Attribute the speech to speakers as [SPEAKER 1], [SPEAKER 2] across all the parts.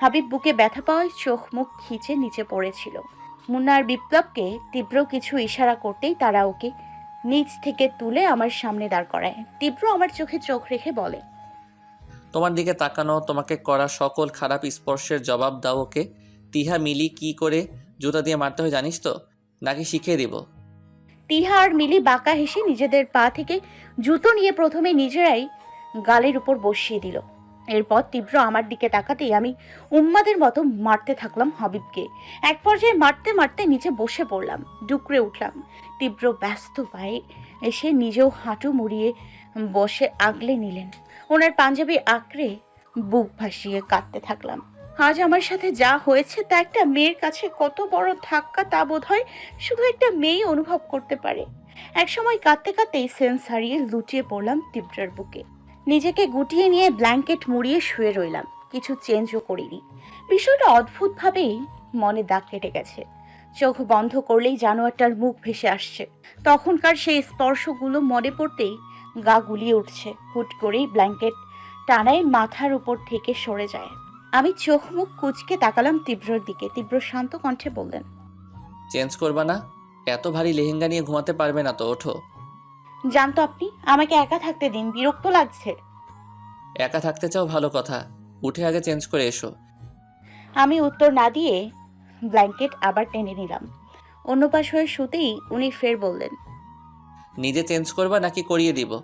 [SPEAKER 1] হাবিব বুকে ব্যথা পাওয়ায় চোখ মুখ খিচে নিচে পড়েছিল। মুন্নার বিপ্লবকে তীব্র কিছু ইশারা করতেই তারা ওকে নিচ থেকে তুলে আমার সামনে দাঁড় করায়। তীব্র আমার চোখে চোখ রেখে বলে
[SPEAKER 2] তোমার দিকে তাকানো তোমাকে করা সকল খারাপ স্পর্শের জবাব দাও ওকে। তিহা মিলি কি করে জুতা দিয়ে মারতে হয় জানিস তো? নাকি শিখিয়ে দিব?
[SPEAKER 1] তিহা আর মিলি বাঁকা হেসে নিজেদের পা থেকে জুতো নিয়ে প্রথমে নিজেরাই গালের উপর বসিয়ে দিল। এরপর তীব্র আমার দিকে তাকাতেই আমি উম্মাদের মতো মারতে থাকলাম হাবিবকে। এক পর্যায়ে মারতে মারতে নিচে বসে পড়লাম, ডুকরে উঠলাম। তীব্র ব্যস্ত পায়ে এসে নিজেও হাঁটু মুড়িয়ে বসে আগলে নিলেন। ওনার পাঞ্জাবি আঁকড়ে বুক ভাসিয়ে কাঁদতে থাকলাম। আজ আমার সাথে যা হয়েছে তা একটা মেয়ের কাছে কত বড় ধাক্কা তা বোধ হয় শুধু একটা মেয়ে অনুভব করতে পারে। এক সময় কাঁদতে কাঁদতেই সেন্স হারিয়ে লুটিয়ে পড়লাম তীব্রের বুকে। নিজেকে গুটিয়ে নিয়ে ব্ল্যাঙ্কেট মুড়িয়ে শুয়ে রইলাম। কিছু চেঞ্জও করিনি। বিষয়টা অদ্ভুতভাবেই মনে দাগ কেটে গেছে। চোখ বন্ধ করলেই জানোয়ারটার মুখ ভেসে আসছে। তখনকার সেই স্পর্শগুলো মনে পড়তেই গা গুলিয়ে উঠছে। হুট করেই ব্ল্যাঙ্কেট টানায় মাথার উপর থেকে সরে যায়। আমি চোখ মুখ কুচকে তাকালাম তীব্রর দিকে। তীব্র শান্ত কণ্ঠে বললেন,
[SPEAKER 2] চেঞ্জ করবা না। এত ভারী লেহেঙ্গা নিয়ে ঘুমাতে পারবে না তো, ওঠো।
[SPEAKER 1] জানতো আপনি আমাকে একা থাকতে দিন বিরক্ত লাগছে।
[SPEAKER 2] একা থাকতে চাও ভালো কথা উঠে আগে চেঞ্জ করে এসো।
[SPEAKER 1] আমি উত্তর না দিয়ে ব্ল্যাঙ্কেট আবার টেনে নিলাম। অন্য পাশ হয়ে শুতেই উনি ফের বললেন
[SPEAKER 2] নিজে চেঞ্জ করবা নাকি করিয়ে দিব?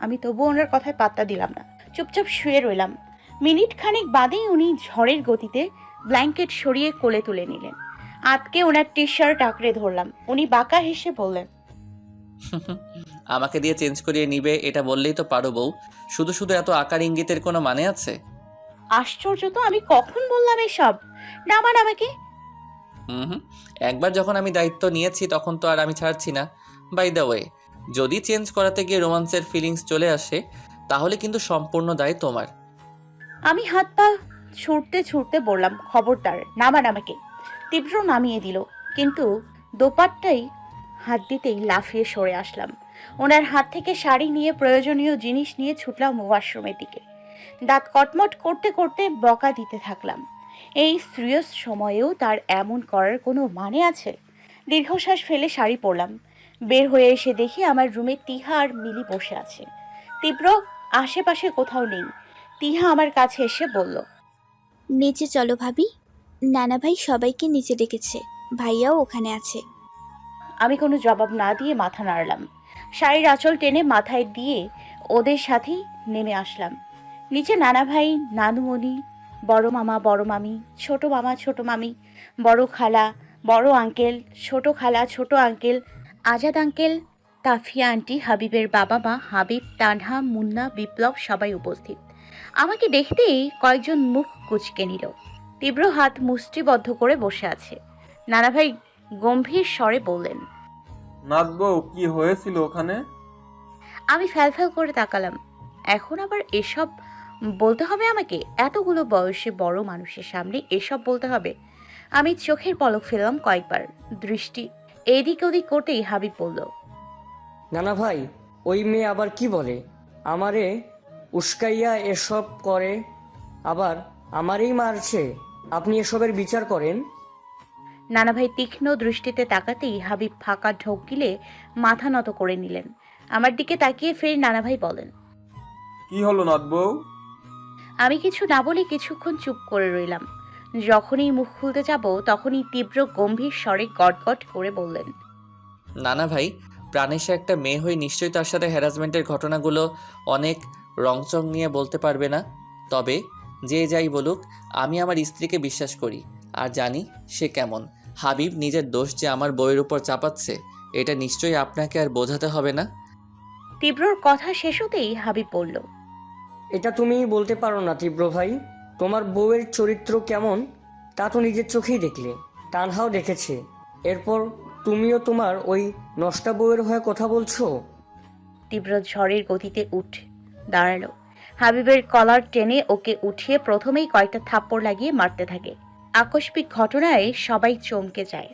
[SPEAKER 1] আমি তবু ওনার কথায় পাত্তা দিলাম না। চুপচাপ শুয়ে রইলাম। মিনিট খানেক বাদেই উনি ঝড়ের গতিতে ব্ল্যাঙ্কেট সরিয়ে কোলে তুলে নিলেন। আতকে ওনার টি শার্ট আঁকড়ে ধরলাম। উনি বাঁকা হেসে বললেন
[SPEAKER 2] আমাকে দিয়ে চেঞ্জ করিয়ে নিবে এটা বললেই তো পারো বউ। শুধু শুধু এত আকার ইঙ্গিতের কোনো মানে আছে?
[SPEAKER 1] আশ্চর্য তো আমি কখন বললাম এসব? নামান আমাকে।
[SPEAKER 2] হুম হুম। একবার যখন আমি দায়িত্ব নিয়েছি তখন তো আর আমি ছাড়ছি না। বাই দ্য ওয়ে যদি চেঞ্জ করাতে গিয়ে রোমান্সের ফিলিংস চলে আসে তাহলে কিন্তু সম্পূর্ণ দায় তোমার।
[SPEAKER 1] আমি হাত পা ছুটতে ছুটতে বললাম খবরদার নামান আমাকে। তীব্র নামিয়ে দিল কিন্তু দোপাট্টাই হাত দিতেই লাফিয়ে সরে আসলাম। ওনার হাত থেকে শাড়ি নিয়ে প্রয়োজনীয় জিনিস নিয়ে ছুটলাম ওয়াশরুমের দিকে। দাঁত কটমট করতে করতে বকা দিতে থাকলাম। এই স্ত্রীয় সময়েও তার এমন করার কোনো মানে আছে? দীর্ঘশ্বাস ফেলে শাড়ি পরলাম। বের হয়ে এসে দেখি আমার রুমে তিহা আর মিলি বসে আছে। তীব্র আশেপাশে কোথাও নেই। তিহা আমার কাছে এসে বলল
[SPEAKER 3] নিচে চলো ভাবি। নানা ভাই সবাইকে নিচে ডেকেছে। ভাইয়াও ওখানে আছে।
[SPEAKER 1] আমি কোনো জবাব না দিয়ে মাথা নাড়লাম। শাড়ির আঁচল টেনে মাথায় দিয়ে ওদের সাথেই নেমে আসলাম। নিচে নানা ভাই নানুমণি বড় মামা, বড় মামি, ছোট মামা, ছোট মামি, বড় খালা, বড় আঙ্কেল, ছোট খালা, ছোট uncle, Azad uncle, Tafia aunty, হাবিবের বাবা মা, হাবিব, তানহা, মুন্না, বিপ্লব সবাই উপস্থিত। আমাকে দেখতেই কয়েকজন মুখ কুচকে নিল। তীব্র হাত মুষ্টিবদ্ধ করে বসে আছে। নানা ভাই গম্ভীর স্বরে বললেন
[SPEAKER 4] নাথবউ কি হয়েছিল ওখানে?
[SPEAKER 1] আমি ফ্যালফ্যাল করে তাকালাম। এখন আবার এসব বলতে হবে আমাকে? এতগুলো বয়সে বড় মানুষের সামনে এসব বলতে হবে? আমি চোখের পলক ফেললাম কয়েকবার। দৃষ্টি এদিক ওদিক করতেই হাবিব বলল
[SPEAKER 5] নানা ভাই ওই মেয়ে আবার কি বলে? আমারে উস্কাইয়া এসব করে আবার আমারই মারছে। আপনি এসবের বিচার করেন?
[SPEAKER 1] নানা ভাই তীক্ষ্ণ দৃষ্টিতে তাকাতেই হাবিব ফাঁকা ঢোক গিলে মাথা নত করে নিলেন। আমার দিকে তাকিয়ে ফের নানা ভাই বলেন
[SPEAKER 4] কি হলো নাথবউ
[SPEAKER 1] আমি কিছু না বলে কিছুক্ষণ চুপ করে রইলাম। যখনই মুখ খুলতে যাব তখনই তীব্র গম্ভীর স্বরে গটগট করে বললেন
[SPEAKER 2] নানা ভাই প্রাণেশা একটা মেয়ে হয়ে নিশ্চয়ই তার সাথে হ্যারাসমেন্টের ঘটনাগুলো অনেক রংচং নিয়ে বলতে পারবে না। তবে যে যাই বলুক আমি আমার স্ত্রীকে বিশ্বাস করি আর জানি সে কেমন। হাবিব নিজের দোষ যে আমার বইয়ের উপর চাপাচ্ছে এটা নিশ্চয়ই আপনাকে আর বোঝাতে হবে না?
[SPEAKER 1] তীব্রর কথা শেষ হতেই হাবিব বলল
[SPEAKER 5] এটা তুমি বলতে পারো না তীব্র ভাই। তোমার বউয়ের চরিত্র কেমন তা তো নিজের চোখেই দেখলে তানহাও দেখেছে। এরপর তুমিও তোমার ওই নষ্টা বউয়ের হয়ে কথা বলছো?
[SPEAKER 1] তীব্র ঝড়ের গতিতে উঠ দাঁড়াল। হাবিবের কলার টেনে ওকে উঠিয়ে প্রথমেই কয়েকটা থাপ্পড় লাগিয়ে মারতে থাকে। আকস্মিক ঘটনায় সবাই চমকে যায়।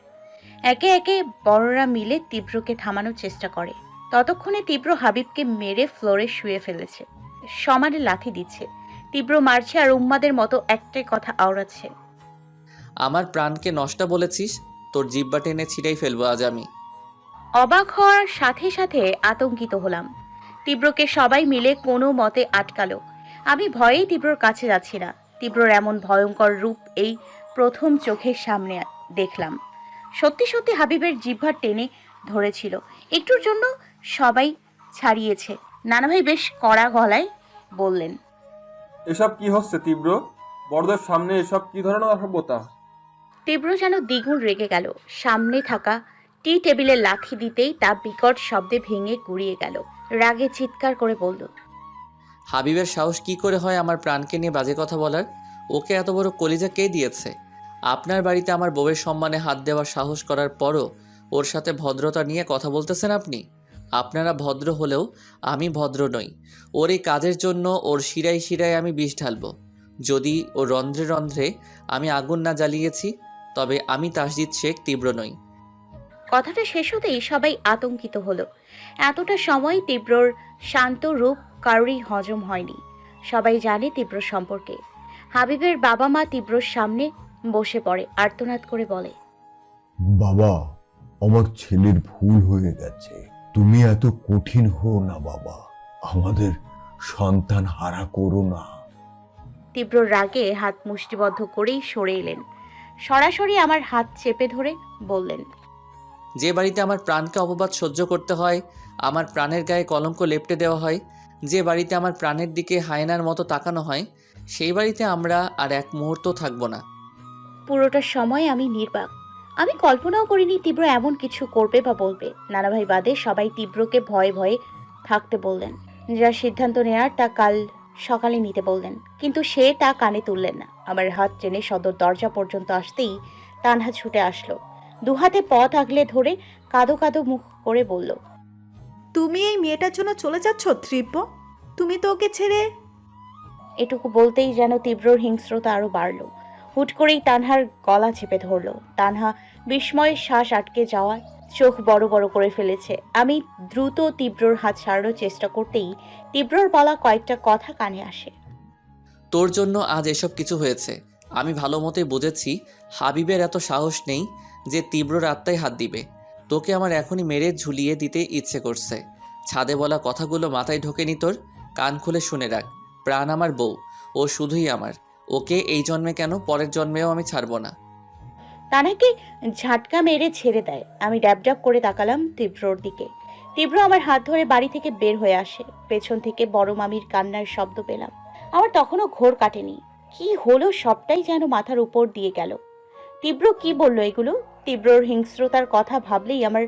[SPEAKER 1] একে একে বড়রা মিলে তীব্রকে থামানোর চেষ্টা করে। ততক্ষণে তীব্র হাবিবকে মেরে ফ্লোরে শুয়ে ফেলেছে। সমানে লাথি দিচ্ছে। তীব্র মারছে আর উম্মাদের মতো একটাই কথা আওড়াচ্ছে।
[SPEAKER 2] আমার প্রাণকে নষ্ট বলেছিস? তোর জিব্বা টেনে ছিঁড়েই ফেলব আজ আমি।
[SPEAKER 1] অবাক হওয়ার সাথে সাথে আতঙ্কিত হলাম। তীব্রকে সবাই মিলে কোনো মতে আটকালো। আমি ভয়েই তীব্রর কাছে যাচ্ছি না। তীব্রর এমন ভয়ঙ্কর রূপ এই প্রথম চোখের সামনে দেখলাম। সত্যি সত্যি হাবিবের জিহ্বা টেনে ধরেছিল। একটুর জন্য সবাই ছাড়িয়েছে। নানাভাই বেশ কড়া গলায় বললেন
[SPEAKER 4] এসব কি হচ্ছে তীব্র? বড়দের সামনে এসব কি ধরনের অসভ্যতা?
[SPEAKER 1] তীব্র যেন দ্বিগুণ রেগে গেল। সামনে থাকা টি টেবিলে লাথি দিতেই তা বিকট শব্দে ভেঙে গুড়িয়ে গেল। রাগে চিৎকার করে বলল
[SPEAKER 2] হাবিবের সাহস কি করে হয় আমার প্রাণকে নিয়ে বাজে কথা বলার? ওকে এত বড় কলিজা কে দিয়েছে? আপনার বাড়িতে আমার বউয়ের সম্মানে হাত দেওয়ার সাহস করার পরও ওর সাথে ভদ্রতা নিয়ে কথা বলতেছেন আপনি? আপনারা ভদ্র হলেও আমি ভদ্র নই। ওর এই কাজের জন্য ওর শিরায় শিরায় আমি বিষ ঢালবো। যদি ও রন্ধ্রে রন্ধ্রে আমি আগুন না জ্বালিয়েছি, তবে আমি তাসজিৎ শেখ তীব্র নই।
[SPEAKER 1] কথাটা শেষ হতেই সবাই আতঙ্কিত হলো। এতটা সময় তীব্রর শান্ত রূপ কারোরই হজম হয়নি। সবাই জানে তীব্র সম্পর্কে। হাবিবের বাবা মা তীব্রর সামনে বসে পড়ে আর্তনাদ করে বলে
[SPEAKER 6] বাবা আমার ছেলের ভুল হয়ে গেছে। তুমি এত কঠিন হো না বাবা। আমাদের সন্তান হারা করো না।
[SPEAKER 1] তীব্র রাগে হাত মুষ্টিবদ্ধ করেই সরে এলেন। সরাসরি আমার হাত চেপে ধরে বললেন
[SPEAKER 2] যে বাড়িতে আমার প্রাণকে অপবাদ সহ্য করতে হয় আমার প্রাণের গায়ে কলঙ্ক লেপটে দেওয়া হয় যে বাড়িতে আমার প্রাণের দিকে হায়নার মতো তাকানো হয় সেই বাড়িতে আমরা আর এক মুহূর্ত থাকব না।
[SPEAKER 1] পুরোটা সময় আমি নির্বাক। আমি কল্পনাও করিনি তীব্র এমন কিছু করবে বা বলবে। নানাভাই বাদে সবাই তীব্রকে ভয়ে ভয়ে থাকতে বললেন। যা সিদ্ধান্ত নেয়ার তা কাল সকালে নিতে বললেন। কিন্তু সে তা কানে তুললেন না। আমার হাত টেনে সদর দরজা পর্যন্ত আসতেই তানহা ছুটে আসলো। দুহাতে পথ আগলে ধরে কাদো কাদো মুখ করে বলল
[SPEAKER 7] তুমি এই মেয়েটার জন্য চলে যাচ্ছ তীব্র? তুমি তো ওকে ছেড়ে
[SPEAKER 1] এটুকু বলতেই যেন তীব্রর হিংস্রতা আরও বাড়ল। হুট করেই তানহার গলা চেপে ধরল। তানহা বিস্ময়ের শ্বাস আটকে যাওয়ায় চোখ বড় বড় করে ফেলেছে। আমি দ্রুত তীব্রর হাত ছাড়ানোর চেষ্টা করতেই তীব্রর বলা কয়েকটা কথা কানে আসে।
[SPEAKER 2] তোর জন্য আজ এসব কিছু হয়েছে। আমি ভালো মতোই বুঝেছি, হাবিবের এত সাহস নেই যে তীব্র রাত্তায় হাত দিবে। তোকে আমার এখনই মেরে ঝুলিয়ে দিতে ইচ্ছে করছে। ছাদে বলা কথাগুলো মাথায় ঢোকেনি তোর? কান খুলে শুনে রাখ। প্রাণ আমার বউ, ও শুধুই আমার। ওকে এই জন্মে কেন? পরের জন্মেও আমি ছাড়বো না।
[SPEAKER 1] তানাকে ঝাটকা মেরে ছেড়ে দেয়। আমি ড্যাব ড্যাব করে তাকালাম তীব্রর দিকে। তীব্র আমার হাত ধরে বাড়ি থেকে বের হয়ে আসে। পেছন থেকে বড় মামির কান্নার শব্দ পেলাম। আমার তখনও ঘোর কাটেনি। কি হলো সবটাই যেন মাথার উপর দিয়ে গেল। তীব্র কি বলল এগুলো? তীব্রর হিংস্রতার কথা ভাবলেই আমার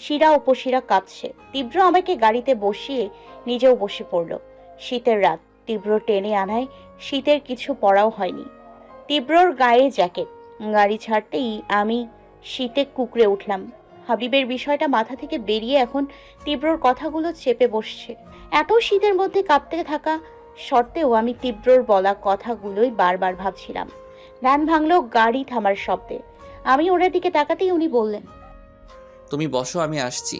[SPEAKER 1] শিরা উপশিরা কাঁপছে। তীব্র আমাকে গাড়িতে বসিয়ে নিজেও বসে পড়ল। শীতের রাত। তীব্র টেনে আনায় শীতের কিছু পড়াও হয়নি। তীব্রর গায়ে জ্যাকেট গাড়ি ছাড়তেই আমি শীতে কুকড়ে উঠলাম। হাবিবের বিষয়টা মাথা থেকে বেরিয়ে এখন তীব্রর কথাগুলো চেপে বসছে। এত শীতের মধ্যে কাঁপতে থাকা সত্ত্বেও আমি তীব্রর বলা কথাগুলোই বারবার ভাবছিলাম। ধ্যান ভাঙলো গাড়ি থামার শব্দে। আমি ওনার দিকে তাকাতেই উনি বললেন
[SPEAKER 2] তুমি বসো আমি আসছি।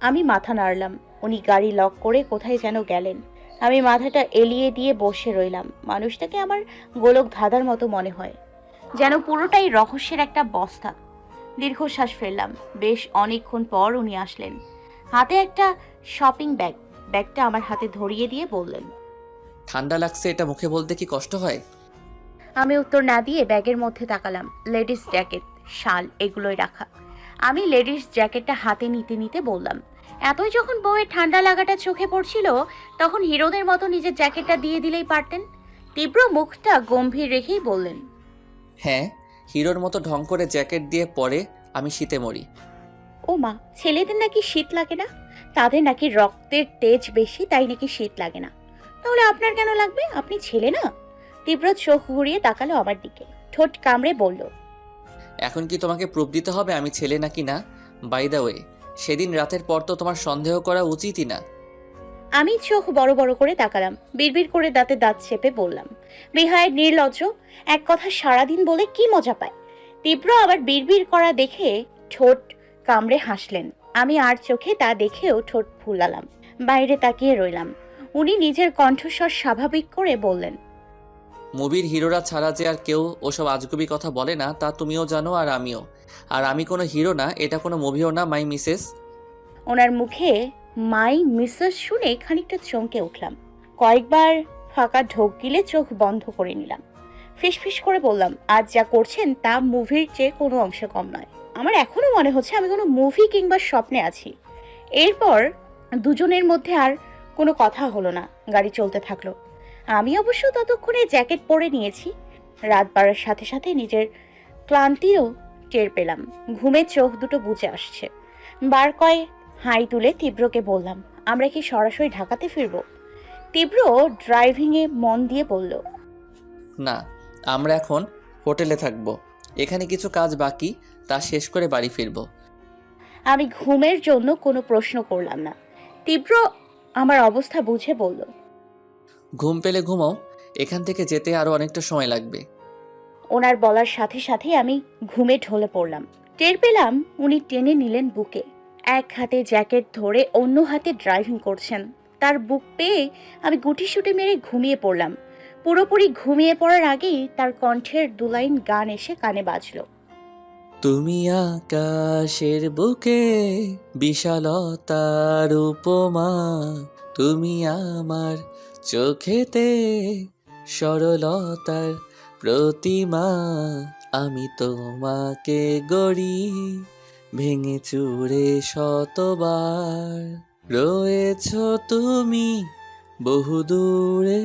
[SPEAKER 1] আমি মাথা নাড়লাম। উনি গাড়ি লক করে কোথায় যেন গেলেন। আমি মাথাটা এলিয়ে দিয়ে বসে রইলাম। মানুষটাকে আমার গোলক ধাঁধার মতো মনে হয়। যেন পুরোটাই রহস্যের একটা বস্তা। দীর্ঘশ্বাস ফেললাম। বেশ অনেকক্ষণ পর উনি আসলেন। হাতে একটা শপিং ব্যাগ। ব্যাগটা আমার হাতে ধরিয়ে দিয়ে বললেন
[SPEAKER 2] ঠান্ডা লাগছে এটা মুখে বলতে কি কষ্ট হয়?
[SPEAKER 1] আমি উত্তর না দিয়ে ব্যাগের মধ্যে তাকালাম। লেডিস জ্যাকেট শাল এগুলোই রাখা। আমি লেডিস জ্যাকেটটা হাতে নিতে নিতে বললাম এতই যখন বউয়ের ঠান্ডা লাগাটা চোখে পড়ছিল তখন হিরোদের মতো নিজের জ্যাকেটটা দিয়ে দিলেই পারতেন। তীব্র মুখটা গম্ভীর রেখেই বললেন
[SPEAKER 2] হ্যাঁ হিরোর মতো ঢং করে জ্যাকেট দিয়ে পরে আমি শীতে মরি।
[SPEAKER 1] ও মা ছেলেদের নাকি শীত লাগে না? তাদের নাকি রক্তের তেজ বেশি তাই নাকি শীত লাগে না? তাহলে আপনার কেন লাগবে? আপনি ছেলে না? তীব্র চোখ ঘুরিয়ে তাকালো আমার দিকে ঠোঁট কামড়ে বলল
[SPEAKER 2] এখন কি তোমাকে প্রুফ দিতে হবে আমি ছেলে নাকি না? বাই দ্য ওয়ে সেদিন রাতের পর তো তোমার সন্দেহ করা উচিতই না।
[SPEAKER 1] আমি চোখ বড় বড় করে তাকালাম, বিড়বিড় করে দাঁতে দাঁত চেপে বললাম বিহায়ের নির্লজ্জ, এক কথা সারাদিন বলে কি মজা পায়? তীব্র আবার বিড়বিড় করা দেখে ঠোঁট কামড়ে হাসলেন। আমি আর চোখে তা দেখেও ঠোঁট ফুলালাম। বাইরে তাকিয়ে রইলাম। উনি নিজের কণ্ঠস্বর স্বাভাবিক করে বললেন
[SPEAKER 2] মুভির হিরোরা ছাড়া যে আর কেউ ওসব আজগুবি কথা বলে না, তা তুমিও জানো আর আমিও। আর আমি কোনো হিরো না, এটা কোনো মুভিও না, মাই মিসেস।
[SPEAKER 1] ওনার মুখে মাই মিসেস শুনে খানিকটা চমকে উঠলাম। কয়েকবার ফাঁকা ঢোক গিলে চোখ বন্ধ করে নিলাম। ফিসফিস করে বললাম, আজ যা করছেন তা মুভির চেয়ে কোনো অংশে কম নয়। আমার এখনও মনে হচ্ছে আমি কোনো মুভি কিংবা স্বপ্নে আছি। এরপর দুজনের মধ্যে আর কোনো কথা হলো না। গাড়ি চলতে থাকল। আমি অবশ্য ততক্ষণে জ্যাকেট পরে নিয়েছি। রাত বাড়ার সাথে সাথে নিজের ক্লান্তিও টের পেলাম। ঘুমের চোখ দুটো বুঝে আসছে। বার কয় হাই তুলে তীব্রকে বললাম আমরা কি সরাসরি ঢাকাতে ফিরবো? তীব্র ড্রাইভিংয়ে মন দিয়ে বলল
[SPEAKER 2] না আমরা এখন হোটেলে থাকব। এখানে কিছু কাজ বাকি তা শেষ করে বাড়ি ফিরবো।
[SPEAKER 1] আমি ঘুমের জন্য কোনো প্রশ্ন করলাম না। তীব্র আমার অবস্থা বুঝে বলল
[SPEAKER 2] ঘুম পেলে ঘুমাও এখান থেকে যেতে আরও অনেকটা সময় লাগবে।
[SPEAKER 1] ওনার বলার সাথে সাথে আমি ঘুমে ঢলে পড়লাম। টের পেলাম উনি টেনে নিলেন বুকে। এক হাতে জ্যাকেট ধরে অন্য হাতে ড্রাইভিং করছেন। তার বুক পেয়ে আমি গুটি শুটে মেরে ঘুমিয়ে পড়লাম। পুরোপুরি ঘুমিয়ে পড়ার আগেই তার কণ্ঠের দুলাইন গান এসে কানে বাজলো।
[SPEAKER 2] তুমি আকাশের বুকে বিশালতার উপমা তুমি আমার চোখেতে সরলতার প্রতিমা আমি তোমাকে গড়ি ভেঙে চুরে শতবার। রয়েছ তুমি বহুদূরে।